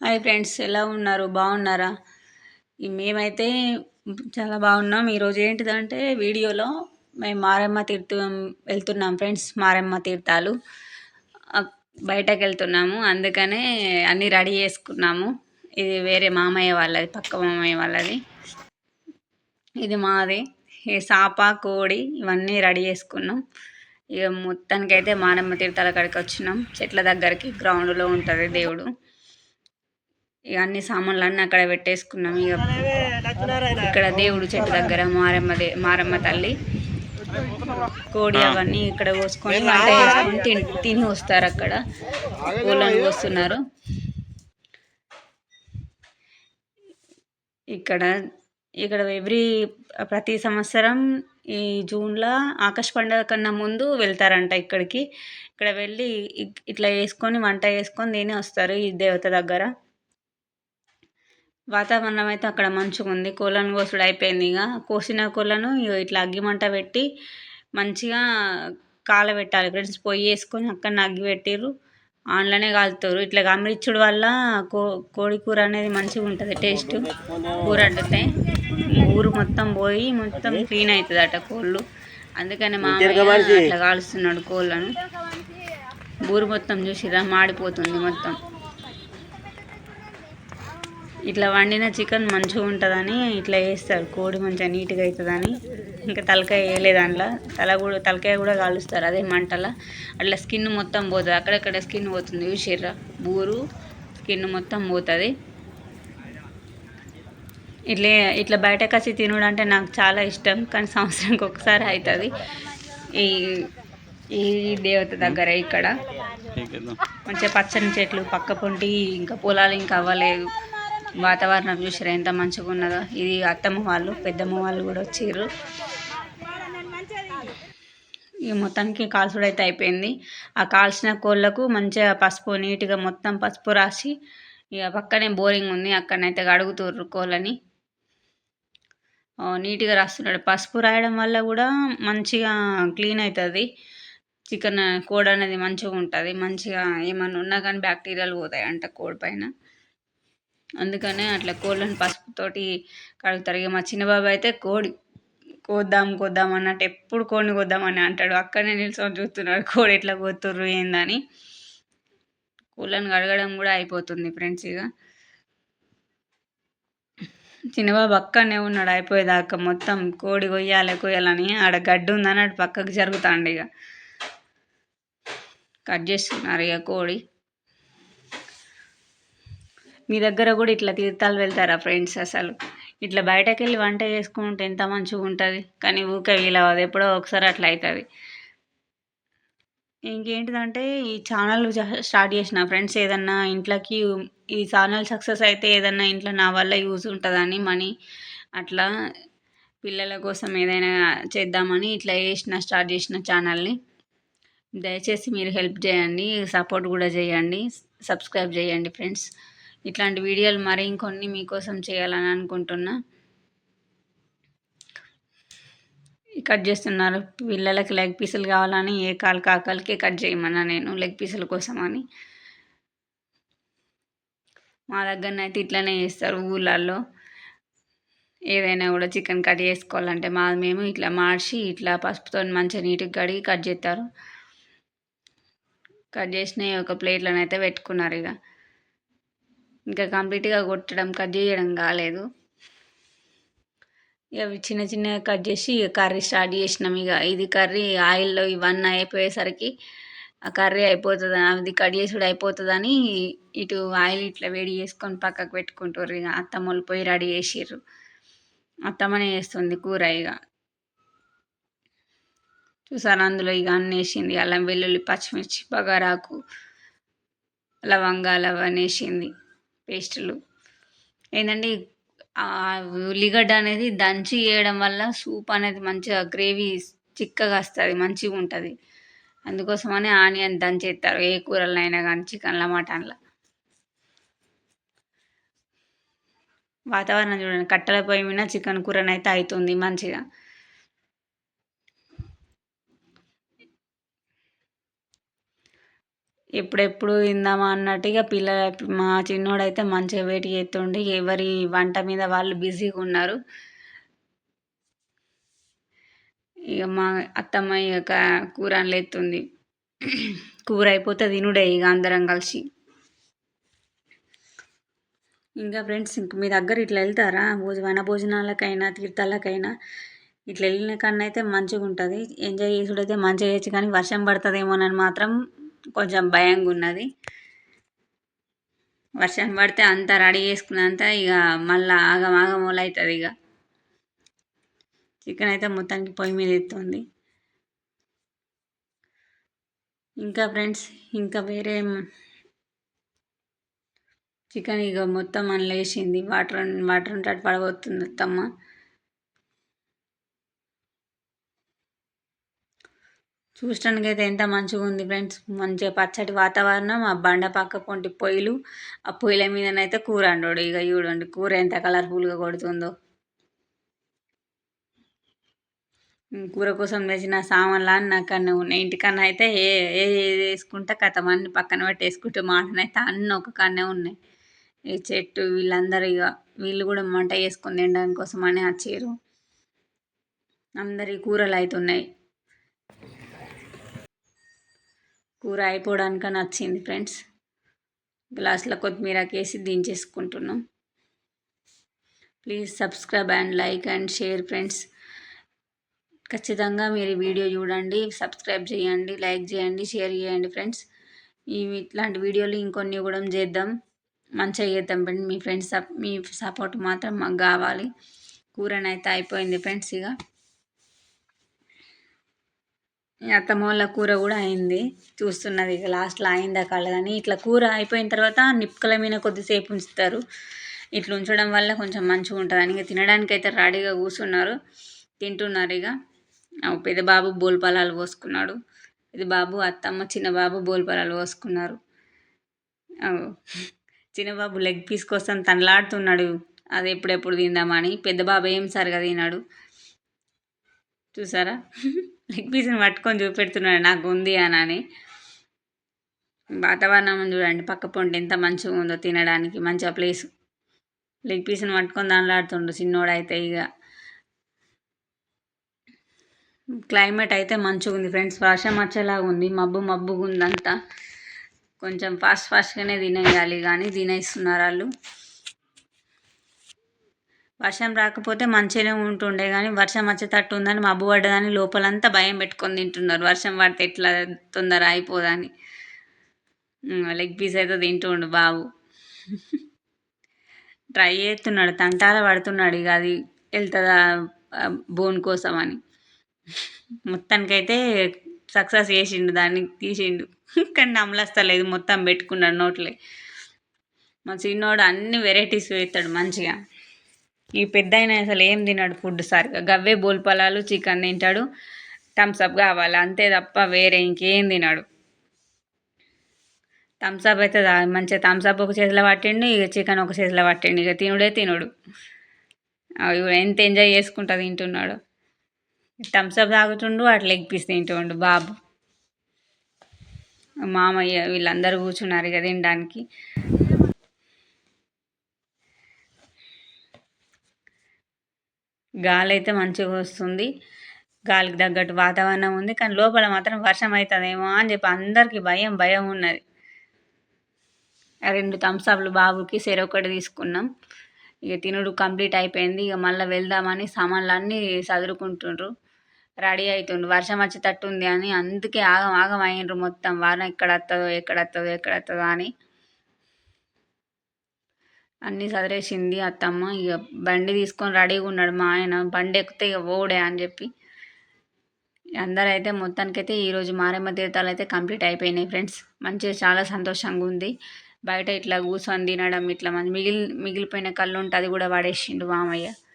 Hi friends ఎలా ఉన్నారు? బాగున్నారా? మేమైతే చాలా బాగున్నాం. ఈరోజు ఏంటిదంటే వీడియోలో మేము మారమ్మ తీర్థం వెళ్తున్నాం ఫ్రెండ్స్ మారమ్మ తీర్థాలు. బయటకు వెళ్తున్నాము. అందుకనే అన్నీ రెడీ చేసుకున్నాము. ఇది వేరే మామయ్య వాళ్ళది పక్క మామయ్య వాళ్ళది. ఇది మాది. ఈ సాప కోడి ఇవన్నీ రెడీ చేసుకున్నాం. ఇక మొత్తానికైతే మారమ్మ తీర్థాల కాడికి వచ్చినాం. చెట్ల దగ్గరికి గ్రౌండ్లో ఉంటుంది దేవుడు. ఇక అన్ని సామాన్లు అన్నీ అక్కడ పెట్టేసుకున్నాం. ఇక ఇక్కడ దేవుడు చెట్టు దగ్గర మారమ్మ దే మారమ్మ తల్లి. కోడి అవన్నీ ఇక్కడ కోసుకొని వంట చేసుకొని తిని తిని వస్తారు అక్కడ. పూలను కోస్తున్నారు. ఇక్కడ ఇక్కడ ఎవ్రీ ప్రతి సంవత్సరం ఈ జూన్లో ఆకాశ పండుగ కన్నా ముందు వెళ్తారంట ఇక్కడికి. ఇక్కడ వెళ్ళి ఇట్లా వేసుకొని వంట చేసుకొని తిని వస్తారు ఈ దేవత దగ్గర. వాతావరణం అయితే అక్కడ మంచిగా ఉంది కోళ్ళను కోసుడు అయిపోయింది ఇక కోసిన కోళ్ళను ఇట్లా అగ్గి మంట పెట్టి మంచిగా కాలబెట్టాలి ఫ్రెండ్స్ పొయ్యి వేసుకొని అక్కడ అగ్గి పెట్టిర్రు. ఆన్లోనే కాలుతారు. ఇట్లా గమనించుడు వల్ల కో కోడి కూర అనేది మంచిగా ఉంటుంది టేస్ట్ కూర వండితే ఊరు మొత్తం పోయి మొత్తం క్లీన్ అవుతుంది అట కోళ్ళు. అందుకని మా అట్లా కాలుస్తున్నాడు కోళ్ళను. ఊరు మొత్తం చూసిరా మాడిపోతుంది మొత్తం. ఇట్లా వండిన చికెన్ మంచిగా ఉంటుందని ఇట్లా వేస్తారు కోడి మంచిగా నీట్గా అవుతుందని ఇంకా తలకాయ వేయలేదు దాంట్లో. తల కూడా తలకాయ కూడా కాలుస్తారు అదే మంటల. అట్లా స్కిన్ మొత్తం పోతుంది. అక్కడక్కడ స్కిన్ పోతుంది చూసిర్రా? బూరు స్కిన్ మొత్తం పోతుంది. ఇట్లా ఇట్లా బయటకు వచ్చి తినడం అంటే నాకు చాలా ఇష్టం. కానీ సంవత్సరానికి ఒకసారి అవుతుంది ఈ ఈ దేవత దగ్గర ఇక్కడ. మంచిగా పచ్చని చెట్లు పక్క పొంటి ఇంకా పొలాలు ఇంకా అవ్వలేదు. వాతావరణం చూసారా ఎంత మంచిగా ఉన్నదో. ఇది అత్తమ్మ వాళ్ళు పెద్దమ్మ వాళ్ళు కూడా వచ్చారు ఇక మొత్తానికి కాల్చుడు అయితే అయిపోయింది. ఆ కాల్చిన కోళ్ళకు మంచిగా పసుపు నీట్గా మొత్తం పసుపు రాసి ఇక పక్కనే బోరింగ్ ఉంది అక్కడనైతే కడుగుతుర్రు కోళ్ళని. నీట్గా రాస్తున్నాడు. పసుపు రాయడం వల్ల కూడా మంచిగా క్లీన్ అవుతుంది చికెన్ కోడ్ అనేది మంచిగా ఉంటుంది. మంచిగా ఏమన్నా ఉన్నా కానీ బ్యాక్టీరియాలు పోతాయి అంట కోడి పైన. అందుకనే అట్లా కోళ్ళను పసుపుతోటి కడుగుతారు. ఇక మా చిన్నబాబు అయితే కోడి కోద్దాం కోద్దాం అన్నట్టు ఎప్పుడు కోడిని కోద్దామని అంటాడు. అక్కడనే నిల్చొని చూస్తున్నాడు కోడి ఎట్లా కోతుర్రు ఏందని. కోళ్ళను కడగడం కూడా అయిపోతుంది ఫ్రెండ్స్ ఇక. చిన్నబాబు అక్కడనే ఉన్నాడు అయిపోయేదాకా మొత్తం కోడి కొయ్యాలి కొయ్యాలని. ఆడ గడ్డి ఉందని అటు పక్కకు జరుగుతాండి ఇక. కట్ చేస్తున్నారు ఇక కోడి. మీ దగ్గర కూడా ఇట్లా తీర్థాలు వెళ్తారా ఫ్రెండ్స్ అసలు? ఇట్లా బయటకు వెళ్ళి వంట చేసుకుంటే ఎంత మంచిగా ఉంటుంది? కానీ ఊకే వీలవదు ఎప్పుడో ఒకసారి అట్లా అవుతుంది ఇంకేంటిదంటే ఈ ఛానల్ స్టార్ట్ చేసిన ఫ్రెండ్స్ ఏదన్నా ఇంట్లోకి ఈ ఛానల్ సక్సెస్ అయితే ఏదన్నా ఇంట్లో నా వల్ల యూజ్ ఉంటుందని మనీ అట్లా పిల్లల కోసం ఏదైనా చేద్దామని ఇట్లా చేసిన స్టార్ట్ చేసిన ఛానల్ని దయచేసి మీరు హెల్ప్ చేయండి సపోర్ట్ కూడా చేయండి సబ్స్క్రైబ్ చేయండి ఫ్రెండ్స్ ఇట్లాంటి వీడియోలు మరి ఇంకొన్ని మీకోసం చేయాలని అనుకుంటున్నా. కట్ చేస్తున్నారు. పిల్లలకి లెగ్ పీసులు కావాలని ఏ కాలు కాకలకి కట్ చేయమన్నా నేను లెగ్ పీసుల కోసం అని మా దగ్గరనైతే ఇట్లనే చేస్తారు ఊళ్ళల్లో ఏదైనా కూడా చికెన్ కట్ చేసుకోవాలంటే మా మేము ఇట్లా మార్చి ఇట్లా పసుపుతో మంచిగా నీట్గా కడిగి కట్ చేస్తారు. కట్ చేసిన ఒక ప్లేట్లోనైతే పెట్టుకున్నారు ఇక. ఇంకా కంప్లీట్గా కొట్టడం కట్ చేయడం కాలేదు. ఇక అవి చిన్న చిన్నగా కట్ చేసి ఇక కర్రీ స్టార్ట్ చేసినాం. ఇక ఇది కర్రీ ఆయిల్లో ఇవన్నీ అయిపోయేసరికి ఆ కర్రీ అయిపోతుంది అది కట్ చేసుడు అయిపోతుందని ఇటు ఆయిల్ ఇట్లా వేడి చేసుకొని పక్కకు పెట్టుకుంటారు ఇక అత్తమ్మలు పోయి రెడీ చేసిర్రు. అత్తమ్మనే వేస్తుంది కూర ఇక. చూసారు అందులో ఇక అన్నీ వేసింది. అల్లం వెల్లుల్లి పచ్చిమిర్చి బగారాకు లవంగాలు అవన్నీ వేసింది. పేస్టులు. ఏంటంటే ఉల్లిగడ్డ అనేది దంచి వేయడం వల్ల సూప్ అనేది మంచిగా గ్రేవీ చిక్కగా వస్తుంది మంచిగా ఉంటుంది. అందుకోసమని ఆనియన్ దంచేస్తారు ఏ కూరలో అయినా కానీ చికెన్లో మటన్లో. వాతావరణం చూడండి కట్టెల పొయ్యి మీద చికెన్ కూరనైతే అవుతుంది మంచిగా. ఎప్పుడెప్పుడు తిందామా అన్నట్టుగా పిల్లల మా చిన్నోడైతే మంచిగా వెయిట్ చేస్తుండి ఎవరి వంట మీద వాళ్ళు బిజీగా ఉన్నారు ఇక మా అత్తమ్మ ఇక కూర ఎత్తుంది. కూర అయిపోతే తినుడే ఇక అందరం కలిసి. ఇంకా ఫ్రెండ్స్ ఇంక మీ దగ్గర ఇట్లా వెళ్తారా? భోజ వన భోజనాలకైనా తీర్థాలకైనా? ఇట్లా వెళ్ళిన కన్నా అయితే మంచిగా ఉంటుంది ఎంజాయ్ చేసుడైతే మంచిగా చేయొచ్చు కానీ వర్షం పడుతుందేమోనని మాత్రం కొంచెం భయంగా ఉన్నది వర్షం పడితే అంతా రెడీ చేసుకున్నంత ఇక మళ్ళీ ఆగం ఆగం అవుతుంది ఇక చికెన్ అయితే మొత్తానికి పొయ్యి మీద ఎత్తుంది. ఇంకా ఫ్రెండ్స్ ఇంకా వేరే చికెన్ ఇక మొత్తం అందులో వేసింది. వాటర్ వాటర్ ఉంటే అటు పడబోతుంది అత్తమ్మ. చూడటానికి అయితే ఎంత మంచిగా ఉంది ఫ్రెండ్స్. మంచిగా పచ్చటి వాతావరణం ఆ బండ పక్క పొంటి పొయ్యిలు ఆ పొయ్యిల మీదనైతే కూర అండోడు ఇక చూడండి కూర ఎంత కలర్ఫుల్గా కొడుతుందో. కూర కోసం తెచ్చిన సామాన్లు అని నాకన్నా ఉన్నాయి. ఇంటికన్నా అయితే ఏ ఏ వేసుకుంటే కథం అన్ని పక్కన పెట్టేసుకుంటే మాటనైతే అన్నీ ఒక కన్నే ఉన్నాయి. ఈ చెట్టు వీళ్ళందరూ ఇక వీళ్ళు కూడా మంట వేసుకుని తినడానికి కోసం అని వచ్చారు. అందరి కూరలు అవుతున్నాయి కూర అయిపోవడానికని వచ్చింది ఫ్రెండ్స్. గ్లాస్లో కొత్తిమీర వేసి దించేసుకుంటున్నాం. Please subscribe and like and share friends. ఖచ్చితంగా మీరు ఈ వీడియో చూడండి సబ్స్క్రైబ్ చేయండి లైక్ చేయండి షేర్ చేయండి ఫ్రెండ్స్. ఈ ఇట్లాంటి వీడియోలు ఇంకొన్ని కూడా చేద్దాం. మంచిగా చేద్దాం ఫ్రెండ్స్ మీ ఫ్రెండ్స్ మీ సపోర్ట్ మాత్రం మాకు కావాలి. కూరనైతే అయిపోయింది ఫ్రెండ్స్ ఇక అత్తమ్మోళ్ళ కూర కూడా అయింది. చూస్తున్నది ఇక లాస్ట్లో అయిందా కాలేదని ఇట్లా కూర అయిపోయిన తర్వాత నిప్పుకల మీద కొద్దిసేపు ఉంచుతారు. ఇట్లా ఉంచడం వల్ల కొంచెం మంచిగా ఉంటుందని. ఇక తినడానికి అయితే రెడీగా కూర్చున్నారు. తింటున్నారు ఇక. పెద్ద బాబు బోల్పలాలు పోసుకున్నాడు. ఇది బాబు అత్తమ్మ చిన్న బాబు బోల్పలాలు పోసుకున్నారు. చిన్న బాబు లెగ్ పీస్ కోసం తనలాడుతున్నాడు. అది ఎప్పుడెప్పుడు తిందామని పెద్ద బాబు ఏం సరిగా తిన్నాడు చూసారా? లెగ్ పీస్ని పట్టుకొని చూపెడుతున్నాడు నాకు ఉంది అని వాతావరణం చూడండి పక్క పొంటి ఎంత మంచిగా ఉందో తినడానికి మంచిగా ప్లేస్ లెగ్ పీస్ని పట్టుకొని దానిలాడుతుండు చిన్నోడైతే ఇక క్లైమేట్ అయితే మంచిగా ఉంది ఫ్రెండ్స్ వర్షం వచ్చేలాగా ఉంది మబ్బు మబ్బుగా ఉందంతా. కొంచెం ఫాస్ట్ ఫాస్ట్గానే తినేయాలి కానీ తినేస్తున్నారు వాళ్ళు. వర్షం రాకపోతే మంచిగానే ఉంటుండే కానీ వర్షం వచ్చేటట్టు ఉందని మబ్బు పడ్డదని లోపలంతా భయం పెట్టుకొని తింటున్నారు. వర్షం పడితే ఎట్లా తొందర అయిపోదని. లెగ్ పీస్ అయితే తింటుండు బాబు. ట్రై చేస్తున్నాడు తంటాల పడుతున్నాడు ఇక అది వెళ్తుందా బోన్ కోసం అని మొత్తానికైతే సక్సెస్ చేసిండు దాన్ని తీసిండు. కానీ నమ్మలస్తలేదు మొత్తం పెట్టుకున్నాడు నోట్లే. మా చిన్నోడు అన్ని వెరైటీస్ వేస్తాడు మంచిగా. ఈ పెద్ద అయినా అసలు ఏం తినాడు ఫుడ్ సరిగా గవ్వే బోల్పలాలు చికెన్ తింటాడు. థమ్స్అప్ కావాలి. అంతే తప్ప వేరే ఇంకేం తినాడు. థమ్స్అప్ అయితే మంచిగా థమ్స్అప్ ఒక చేతిలో పట్టిండు ఇక చికెన్ ఒక చేతిలో పట్టిండు. ఇక తినుడే తినుడు. ఎంత ఎంజాయ్ చేసుకుంటా తింటున్నాడు. థమ్స్అప్ తాగుతుండు అట్లా లెగ్ పీస్ తింటుండు బాబు. మామయ్య వీళ్ళందరూ కూర్చున్నారు ఇక తినడానికి. గాలి అయితే మంచిగా వస్తుంది. గాలికి తగ్గట్టు వాతావరణం ఉంది. కానీ లోపల మాత్రం వర్షం అవుతుందేమో అని చెప్పి అందరికీ భయం భయం ఉన్నది. రెండు థమ్స్అప్లు బాబుకి ఒకటి తీసుకున్నాం. ఇక తినుడు కంప్లీట్ అయిపోయింది. ఇక మళ్ళీ వెళ్దామని సామాన్లు అన్నీ చదురుకుంటుండ్రు రెడీ అవుతుండ్రు వర్షం వచ్చేటట్టు ఉంది అని అందుకే ఆగం ఆగం అయ్యిండ్రు మొత్తం. వారం ఎక్కడ వస్తుందో ఎక్కడ వస్తుందో ఎక్కడ వస్తుందో అని. అన్నీ సదిరేసింది అత్తమ్మ. ఇక బండి తీసుకొని రెడీగా ఉన్నాడు మా ఆయన. బండి ఎక్కితే ఇక ఓడే అని చెప్పి. అందరూ అయితే మొత్తానికైతే ఈరోజు మారేమ్మ తీర్థాలు అయితే కంప్లీట్ అయిపోయినాయి ఫ్రెండ్స్. మంచిగా చాలా సంతోషంగా ఉంది. బయట ఇట్లా కూర్చొని తినడం ఇట్లా మంచి మిగిలి మిగిలిపోయిన కళ్ళు ఉంటే అది కూడా పడేసిండు మామయ్య.